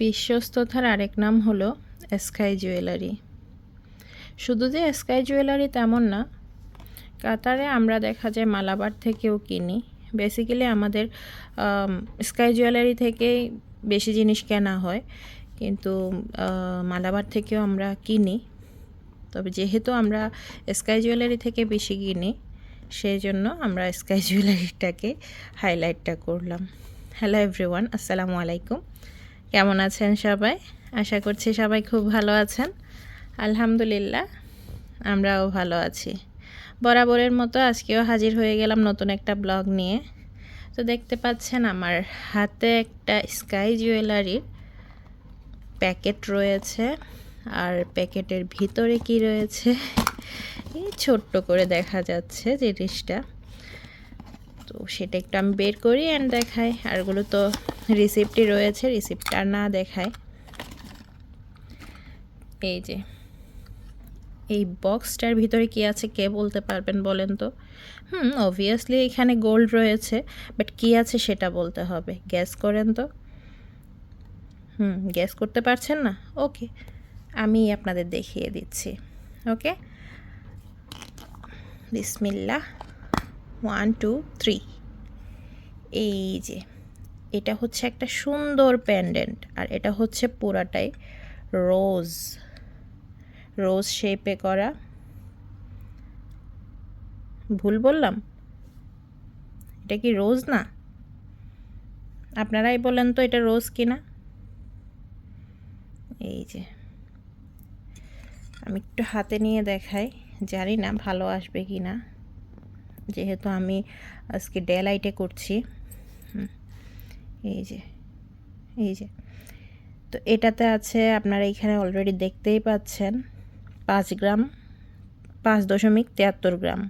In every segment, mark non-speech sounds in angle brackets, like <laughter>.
বিশ্বস্ততার আরেক নাম হলো স্কাই জুয়েলারি। শুধু যে স্কাই জুয়েলারি তেমন না, কাতারে আমরা দেখা যায় মালাবার থেকেও কিনি। বেসিক্যালি আমাদের স্কাই জুয়েলারি থেকেই বেশি জিনিস কেনা হয়, কিন্তু মালাবার থেকেও আমরা কিনি। তবে যেহেতু আমরা স্কাই জুয়েলারি থেকে বেশি কিনি সেই জন্য আমরা স্কাই জুয়েলারিটাকে হাইলাইটটা করলাম। হ্যালো এভরিওয়ান আসসালামু আলাইকুম। কেমন আছেন সবাই? আশা করছি সবাই খুব ভালো আছেন। আলহামদুলিল্লাহ, আমরাও ভালো আছি। বরাবরের মতো আজকেও হাজির হয়ে গেলাম নতুন একটা ব্লগ নিয়ে। তো দেখতে পাচ্ছেন আমার হাতে একটা স্কাই জুয়েলারির প্যাকেট রয়েছে। আর প্যাকেটের ভিতরে কি রয়েছে? এই ছোট্ট করে দেখা যাচ্ছে জিনিসটা। তো সেটা একটু আমি বের করি অ্যান্ড দেখাই। আরগুলো তো রিসিপ্টই রয়েছে রিসিপ্টটা না দেখায় এই যে, এই বক্সটার ভিতরে কি আছে কে বলতে পারবেন বলেন তো? হুম অবভিয়াসলি এখানে গোল্ড রয়েছে বাট কি আছে সেটা বলতে হবে। গ্যাস করেন তো। হুম গ্যাস করতে পারছেন না? ওকে আমি আপনাদের দেখিয়ে দিচ্ছি। ওকে বিসমিল্লা ওয়ান টু থ্রি এই যে, এটা হচ্ছে একটা সুন্দর প্যান্ডেন্ট আর এটা হচ্ছে পুরাটাই রোজ রোজ শেপে করা। ভুল বললাম? এটা কি রোজ না? আপনারাই বলেন তো এটা রোজ কিনা। এই যে, আমি একটু হাতে নিয়ে দেখাই, জানি না ভালো আসবে কি না যেহেতু আমি আজকে ডে লাইটে করছি এই যে এই যে। তো এটাতে আছে, আপনারা এখানে অলরেডি দেখতেই পাচ্ছেন, পাঁচ গ্রাম, পাঁচ দশমিক তিয়াত্তর গ্রাম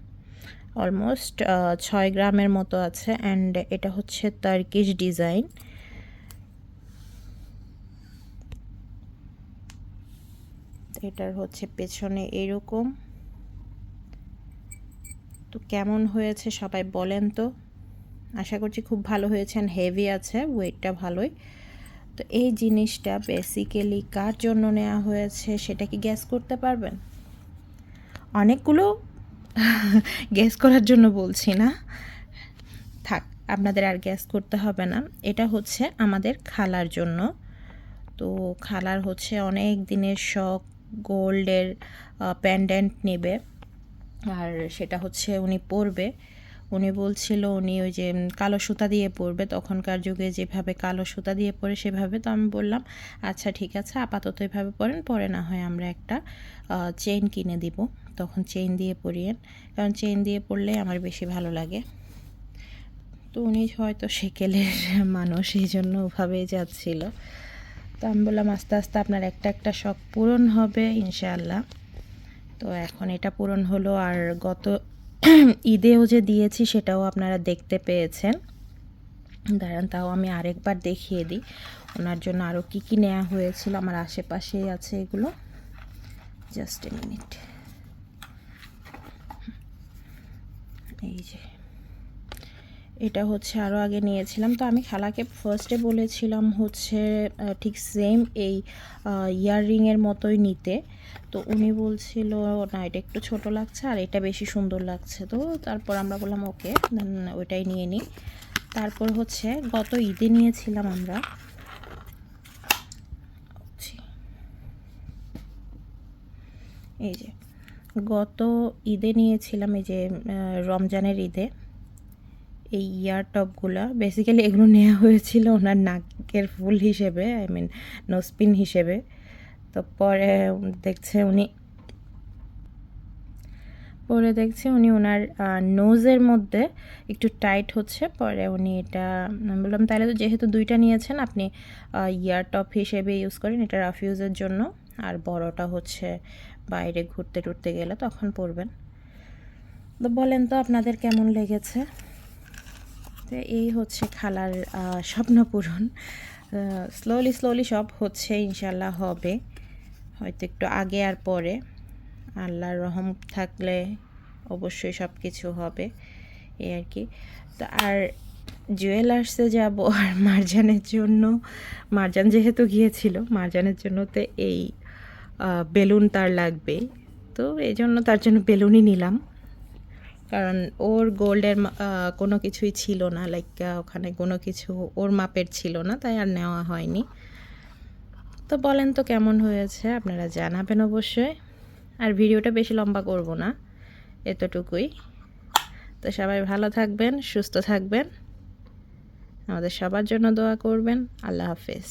অলমোস্ট ছয় গ্রামের মতো আছে অ্যান্ড এটা হচ্ছে তার্কিশ ডিজাইন এটার হচ্ছে পেছনে এরকম। তো কেমন হয়েছে সবাই বলেন তো। আশা করছি খুব ভালো হয়েছে অ্যান্ড হেভি আছে ওয়েটটা ভালোই। তো এই জিনিসটা বেসিক্যালি কার জন্য নেওয়া হয়েছে সেটা কি গ্যাস করতে পারবেন? অনেকগুলো <laughs> গ্যাস করার জন্য বলছি না। থাক, আপনাদের আর গ্যাস করতে হবে না। এটা হচ্ছে আমাদের খালার জন্য। তো খালার হচ্ছে অনেক দিনের শখ গোল্ডের প্যান্ডেন্ট নেবে। আর সেটা হচ্ছে উনি পরবে। উনি বলছিল উনি ওই যে কালো সুতা দিয়ে পরবে। তখনকার যুগে যেভাবে কালো সুতা দিয়ে পরে সেভাবে তো আমি বললাম আচ্ছা ঠিক আছে, আপাতত এভাবে পরেন, পরে না হয় আমরা একটা চেইন কিনে দিব। তখন চেইন দিয়ে পরিয়েন। কারণ চেইন দিয়ে পরলে আমার বেশি ভালো লাগে। তো উনি হয়তো সেকেলের মানুষ, এই জন্য ওভাবেই যাচ্ছিল। তো আমি বললাম, আস্তে আস্তে আপনার একটা একটা শখ পূরণ হবে, ইনশাআল্লাহ। তো এখন এটা পূরণ হলো আর গত <clears throat> ঈদেও যে দিয়েছি সেটাও আপনারা দেখতে পেয়েছেন। দাঁড়ান, তাও আমি আরেকবার দেখিয়ে দিই। ওনার জন্য আরও কী কী নেওয়া হয়েছিল, আমার আশেপাশেই আছে এগুলো। Just a minute. এই যে। এটা হচ্ছে আরও আগে নিয়েছিলাম। তো আমি খালাকে ফার্স্টে বলেছিলাম হচ্ছে ঠিক সেম এই ইয়াররিংয়ের মতোই নিতে। তো উনি বলছিল, না, এটা একটু ছোট লাগছে আর এটা বেশি সুন্দর লাগছে। তো তারপর আমরা বললাম, ওকে ওইটাই নিয়ে নিই। তারপর হচ্ছে গত ঈদে নিয়েছিলাম আমরা। এই যে, গত ঈদে নিয়েছিলাম এই যে রমজানের ঈদে। এই ইয়ার টপগুলো বেসিক্যালি এগুলো নেওয়া হয়েছিল ওনার নাকের ফুল হিসেবে আই মিন নোসপিন হিসেবে। তো পরে দেখছে উনি, পরে দেখছি উনি ওনার নোজের মধ্যে একটু টাইট হচ্ছে। পরে উনি এটা, আমি বললাম, তাহলে তো যেহেতু দুইটা নিয়েছেন, আপনি ইয়ার টপ হিসেবে ইউজ করেন, এটা রাফিউজের জন্য। আর বড়টা হচ্ছে বাইরে ঘুরতে টুরতে গেলে তখন পরবেন। তো বলেন তো আপনাদের কেমন লেগেছে? তো এই হচ্ছে খালার স্বপ্ন পূরণ। স্লোলি স্লোলি সব হচ্ছে ইনশাল্লাহ হবে। হয়তো একটু আগে আর পরে। আল্লাহর রহম থাকলে অবশ্যই সব কিছু হবে, এই আর কি। তো আর জুয়েলার্সে যাব আর মারজানের জন্য, মারজান যেহেতু গিয়েছিল, মারজানের জন্য তো এই বেলুন তার লাগবে তো এই জন্য তার জন্য বেলুনই নিলাম। কারণ ওর গোল্ডের কোনো কিছুই ছিল না লাইক ওখানে কোনো কিছু ওর মাপের ছিল না, তাই আর নেওয়া হয়নি। তো বলেন তো কেমন হয়েছে, আপনারা জানাবেন অবশ্যই। আর ভিডিওটা বেশি লম্বা করব না, এতটুকুই। তো সবাই ভালো থাকবেন, সুস্থ থাকবেন। আমাদের সবার জন্য দোয়া করবেন। আল্লাহ হাফেজ।